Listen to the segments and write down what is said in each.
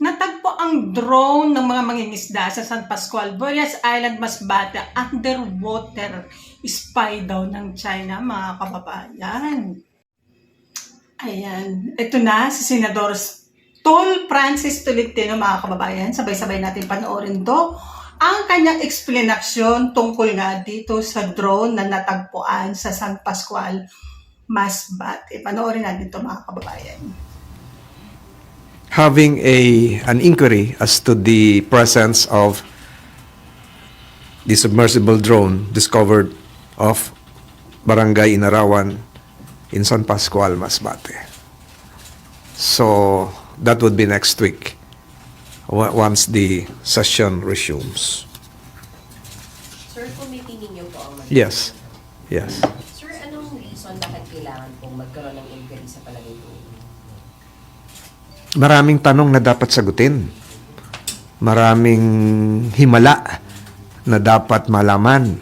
Natagpo ang drone ng mga mangingisda sa San Pascual, Boreas Island, Masbate, underwater spy daw ng China, mga kababayan. Ayan, ito na si Senador Tol Francis Tolentino, mga kababayan. Sabay-sabay natin panoorin to. Ang kanyang explanation tungkol nga dito sa drone na natagpuan sa San Pascual, Masbate. Panoorin natin to mga kababayan. Having a an inquiry as to the presence of the submersible drone discovered off Barangay Inarawan in San Pascual, Masbate. So that would be next week once the session resumes. Sir, committee ninyo po ang mag- Yes. Yes. Sir, anong reason bakit kailangan pong magkaroon ng inquiry sa palagay po? Maraming tanong na dapat sagutin. Maraming himala na dapat malaman.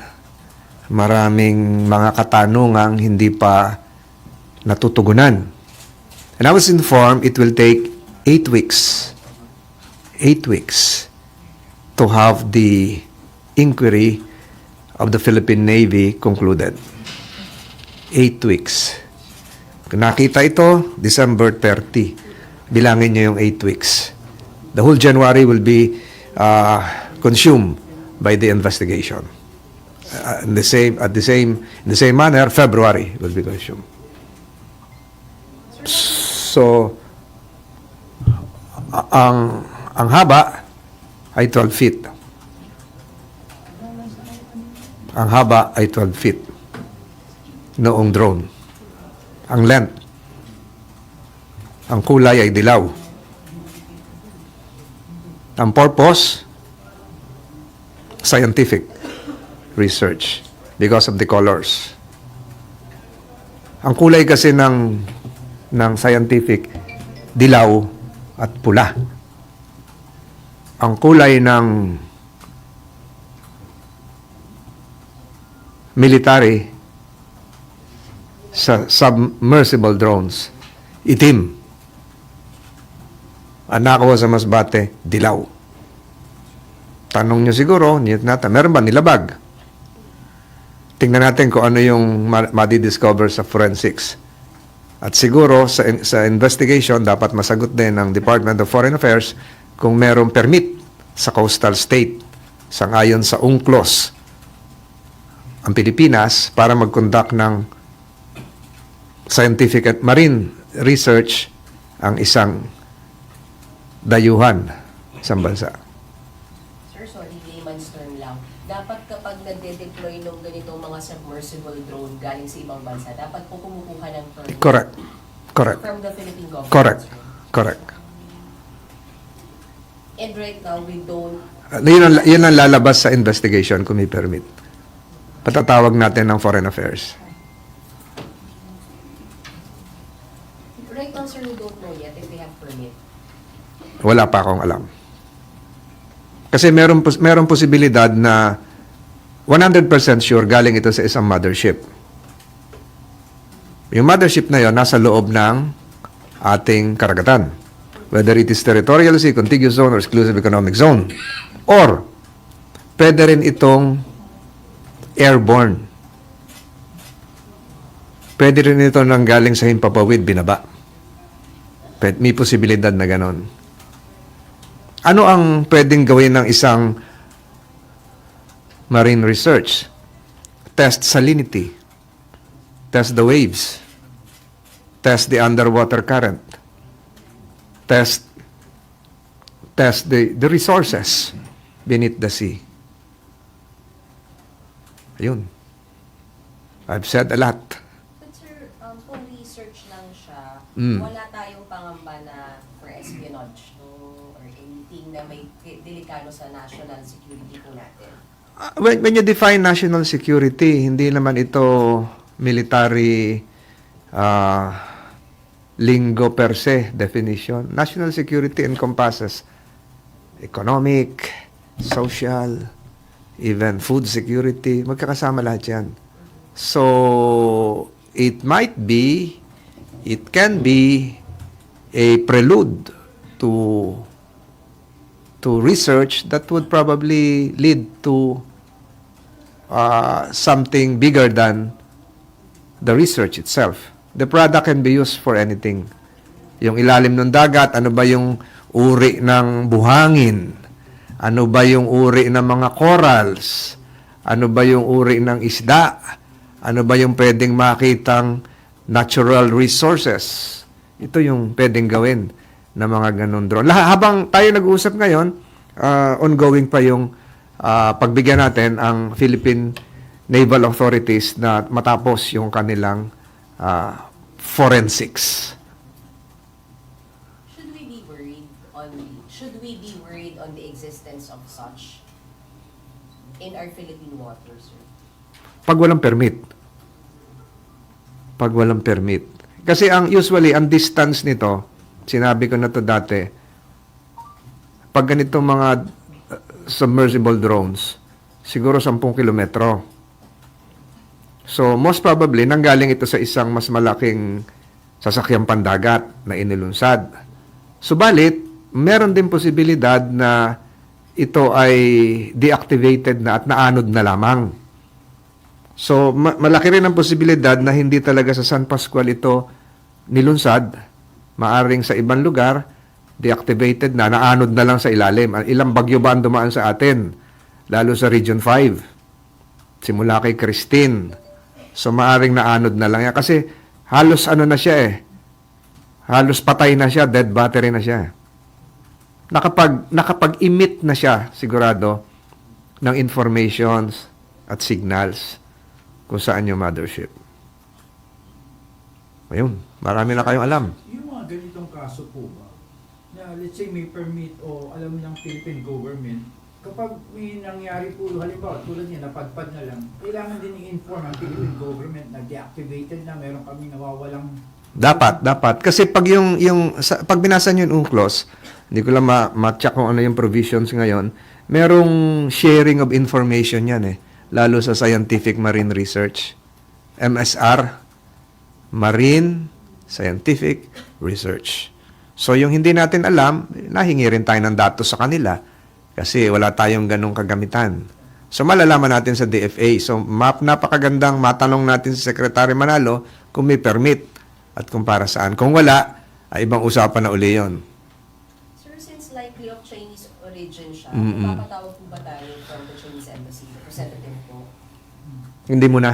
Maraming mga katanungang hindi pa natutugunan. And I was informed it will take eight weeks, eight weeks to have the inquiry of the Philippine Navy concluded. Eight weeks. Kung nakita ito, December 30. Bilangin nyo yung 8 weeks. The whole January will be uh, consumed by the investigation. Uh, in the same at the same in the same manner, February will be consumed. So ang ang haba ay 12 feet. Ang haba ay 12 feet noong drone. Ang length ang kulay ay dilaw. Ang purpose, scientific research because of the colors. Ang kulay kasi ng ng scientific dilaw at pula. Ang kulay ng military sa submersible drones itim. Ang nakuha sa Masbate, dilaw. Tanong nyo siguro, niyot natin, meron ba nilabag? Tingnan natin kung ano yung ma- madi-discover sa forensics. At siguro sa, sa investigation, dapat masagot din ng Department of Foreign Affairs kung merong permit sa coastal state sangayon sa UNCLOS ang Pilipinas para mag-conduct ng scientific at marine research ang isang dayuhan sa bansa. Sir, sorry, layman's term lang. Dapat kapag nagde-deploy ng ganitong mga submersible drone galing sa ibang bansa, dapat po kumukuha ng permit Correct. Correct. from the Philippine government. Correct. sir. Correct. And right now, we don't Uh, yun, ang, yun ang lalabas sa investigation kung may permit. Patatawag natin ng Foreign Affairs. Right now, sir, we don't know yet if they have permit. Wala pa akong alam. Kasi meron, meron posibilidad na 100% sure galing ito sa isang mothership. Yung mothership na yon nasa loob ng ating karagatan. Whether it is territorial sea, contiguous zone, or exclusive economic zone. Or, pwede rin itong airborne. Pwede rin ito nang galing sa himpapawid, binaba. May posibilidad na ganon. Ano ang pwedeng gawin ng isang marine research? Test salinity. Test the waves. Test the underwater current. Test test the, the resources beneath the sea. Ayun. I've said a lot. Research lang siya, Mm. wala tayong pangamba na for espionage no? or anything na may delikado sa national security po natin. Uh, when, when you define national security, hindi naman ito military uh, lingo per se definition. National security encompasses economic, social, even food security. Magkakasama lahat yan. So, it might be, it can be a prelude to to research that would probably lead to uh, something bigger than the research itself. The product can be used for anything. Yung ilalim ng dagat, ano ba yung uri ng buhangin? Ano ba yung uri ng mga corals? Ano ba yung uri ng isda? Ano ba yung pwedeng makitang natural resources? Ito yung pwedeng gawin ng mga ganun drone. Habang tayo nag-uusap ngayon, uh, ongoing pa yung uh, pagbigyan natin ang Philippine naval authorities na matapos yung kanilang uh, forensics. Should we be worried on should we be worried on the existence of such in our Philippine waters, sir? Pag walang permit. Pag walang permit. Kasi ang usually, ang distance nito, sinabi ko na to dati, pag ganitong mga uh, submersible drones, siguro 10 kilometro. So, most probably, nanggaling ito sa isang mas malaking sasakyang pandagat na inilunsad. Subalit, meron din posibilidad na ito ay deactivated na at naanod na lamang. So, ma- malaki rin ang posibilidad na hindi talaga sa San Pascual ito nilunsad. Maaring sa ibang lugar, deactivated na, naanod na lang sa ilalim. Ang Ilang bagyo ba ang dumaan sa atin? Lalo sa Region 5. Simula kay Christine. So, maaring naanod na lang yan. Kasi halos ano na siya eh. Halos patay na siya, dead battery na siya. Nakapag, nakapag-emit na siya, sigurado, ng informations at signals kung saan yung mothership. Ayun, marami na kayong alam. Yung mga ganitong kaso po ba, na let's say may permit o alam ng Philippine government, kapag may nangyari po, halimbawa tulad niya, napadpad na lang, kailangan din i-inform ang Philippine government na deactivated na, meron kami nawawalang Dapat, dapat. Kasi pag yung, yung sa, pag binasa nyo yung UNCLOS, hindi ko lang ma- ma-check kung ano yung provisions ngayon, merong sharing of information yan eh. Lalo sa scientific marine research. MSR, Marine Scientific Research. So yung hindi natin alam, nahingi rin tayo ng datos sa kanila kasi wala tayong ganong kagamitan. So malalaman natin sa DFA. So map napakagandang matanong natin sa Secretary Manalo kung may permit at kung para saan. Kung wala, ay ibang usapan na uli yon. Sir, since likely of Chinese origin siya, Mm-mm. papatawag po ba tayo from Chinese embassy, representative po? Hindi mo na.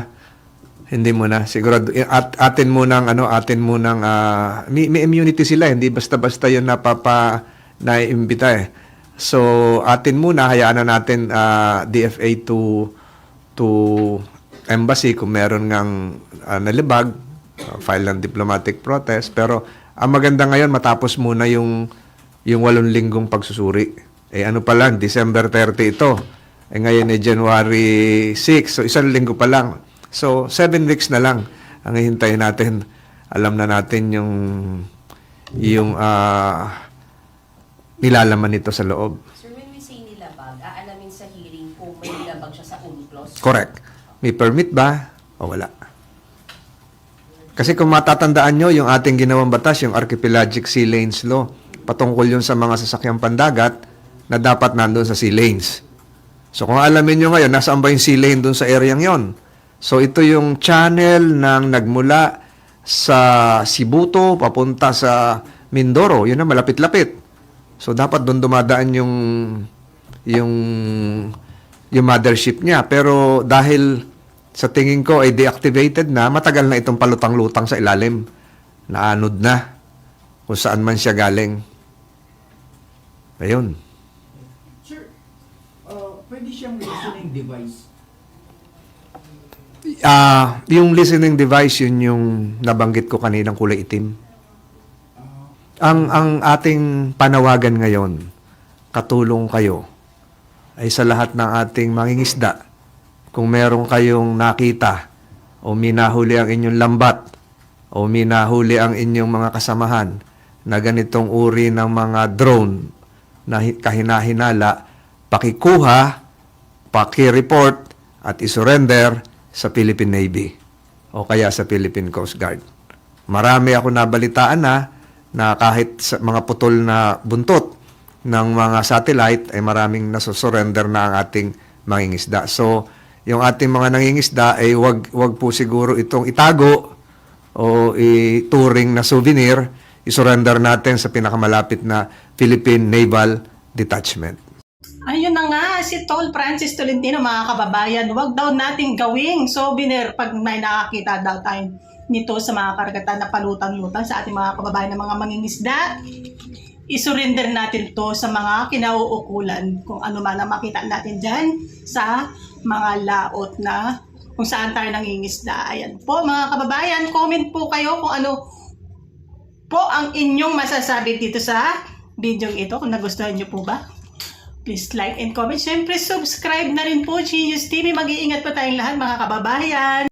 Hindi mo na. Siguro at atin mo nang ano, atin mo nang ah, may, may immunity sila, hindi basta-basta 'yon napapa naiimbita eh. So, atin muna hayaan na natin ah, DFA to to embassy kung meron ngang ah, nalibag, ah, file ng diplomatic protest, pero ang maganda ngayon matapos muna yung yung walong linggong pagsusuri. Eh ano pa lang, December 30 ito. Eh ngayon ay January 6, so isang linggo pa lang. So, seven weeks na lang ang hihintayin natin. Alam na natin yung yung ah, nilalaman nito sa loob. Sir, when we say nilabag, aalamin sa hearing kung may nilabag siya sa UNCLOS? Correct. May permit ba o wala? Kasi kung matatandaan nyo, yung ating ginawang batas, yung Archipelagic Sea Lanes Law, patungkol yun sa mga sasakyang pandagat na dapat nandun sa sea lanes. So kung alamin nyo ngayon, nasaan ba yung sea lane dun sa area yon? So ito yung channel ng nagmula sa Sibuto papunta sa Mindoro. Yun na malapit-lapit. So dapat doon dumadaan yung yung yung mothership niya. Pero dahil sa tingin ko ay deactivated na, matagal na itong palutang-lutang sa ilalim. Naanod na kung saan man siya galing. Ayun. Sir, uh, pwede siyang listening device. Ah, yung listening device yun yung nabanggit ko kaninang kulay itim. Ang ang ating panawagan ngayon, katulong kayo ay sa lahat ng ating mangingisda. Kung meron kayong nakita o minahuli ang inyong lambat o minahuli ang inyong mga kasamahan na ganitong uri ng mga drone na hi- kahinahinala, pakikuha, paki-report at isurrender sa Philippine Navy o kaya sa Philippine Coast Guard. Marami ako nabalitaan na na kahit sa mga putol na buntot ng mga satellite ay maraming nasusurrender na ang ating mangingisda. So, yung ating mga nangingisda ay wag wag po siguro itong itago o ituring na souvenir, isurrender natin sa pinakamalapit na Philippine Naval Detachment. Ayun na nga, si Tol Francis Tolentino, mga kababayan, wag daw nating gawing souvenir pag may nakakita daw tayo nito sa mga karagatan na palutang-lutang sa ating mga kababayan na mga mangingisda. Isurrender natin to sa mga kinauukulan kung ano man ang makita natin dyan sa mga laot na kung saan tayo nangingisda. Ayan po mga kababayan, comment po kayo kung ano po ang inyong masasabi dito sa video ito kung nagustuhan nyo po ba. Please like and comment. Siyempre, subscribe na rin po, Genius TV. Mag-iingat po tayong lahat, mga kababayan.